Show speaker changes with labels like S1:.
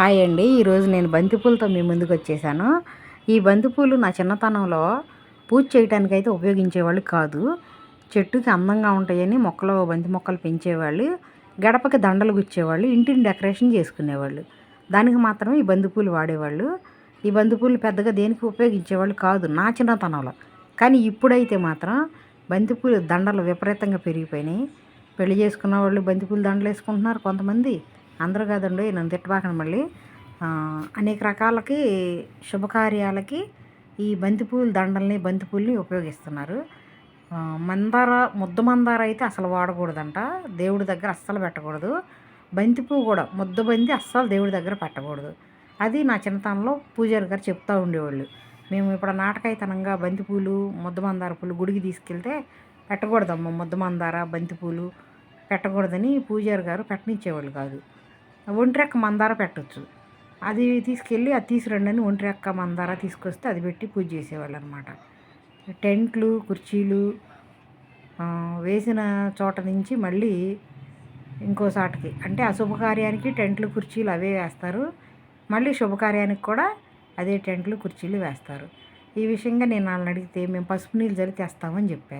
S1: Hi అండి. ఈరోజు నేను బంతిపూలతో మీ ముందుకు వచ్చేసాను. ఈ బంతిపూలు నా చిన్నతనంలో పూజ చేయడానికి అయితే ఉపయోగించేవాళ్ళు కాదు. చెట్టుకి అందంగా ఉంటాయని మొక్కలు బంతి మొక్కలు పెంచేవాళ్ళు గడపకి దండలు గుచ్చేవాళ్ళు ఇంటిని డెకరేషన్ చేసుకునేవాళ్ళు. దానికి మాత్రమే ఈ బంతిపూలు వాడేవాళ్ళు. ఈ బంతిపూలు పెద్దగా దేనికి ఉపయోగించేవాళ్ళు కాదు నా చిన్నతనంలో. కానీ ఇప్పుడైతే మాత్రం బంతిపూలు దండలు విపరీతంగా పెరిగిపోయినాయి. పెళ్ళి చేసుకున్న వాళ్ళు బంతిపూలు దండలు వేసుకుంటున్నారు కొంతమంది. అందరూ కాదండి నన్ను తిట్టబాకండి మళ్ళీ. అనేక రకాలకి శుభకార్యాలకి ఈ బంతిపూల దండల్ని బంతిపూల్ని ఉపయోగిస్తున్నారు. మందార ముద్ద మందార అయితే అసలు వాడకూడదంట. దేవుడి దగ్గర అస్సలు పెట్టకూడదు. బంతిపూ కూడా ముద్ద బంతి అస్సలు దేవుడి దగ్గర పెట్టకూడదు. అది నా చిన్నతనంలో పూజారి గారు చెప్తూ ఉండేవాళ్ళు. మేము ఇప్పుడు నాటకైతనంగా బంతిపూలు ముద్ద మందార పూలు గుడికి తీసుకెళ్తే పెట్టకూడదమ్మ ముద్ద మందార బంతిపూలు పెట్టకూడదని పూజారి గారు పెట్టనిచ్చేవాళ్ళు కాదు. ఒంట్రెక్క మందార పెట్టొచ్చు. అది తీసుకెళ్ళి అది తీసుకురండి అని మందార తీసుకొస్తే అది పెట్టి పూజ చేసేవాళ్ళు అనమాట టెంట్లు కుర్చీలు వేసిన చోట నుంచి మళ్ళీ ఇంకోసాటికి అంటే అశుభకార్యానికి టెంట్లు కుర్చీలు అవే వేస్తారు. మళ్ళీ శుభకార్యానికి కూడా అదే టెంట్లు కుర్చీలు వేస్తారు. ఈ విషయంగా నేను వాళ్ళని అడిగితే మేము పసుపు నీళ్ళు జరి తెస్తామని చెప్పారు.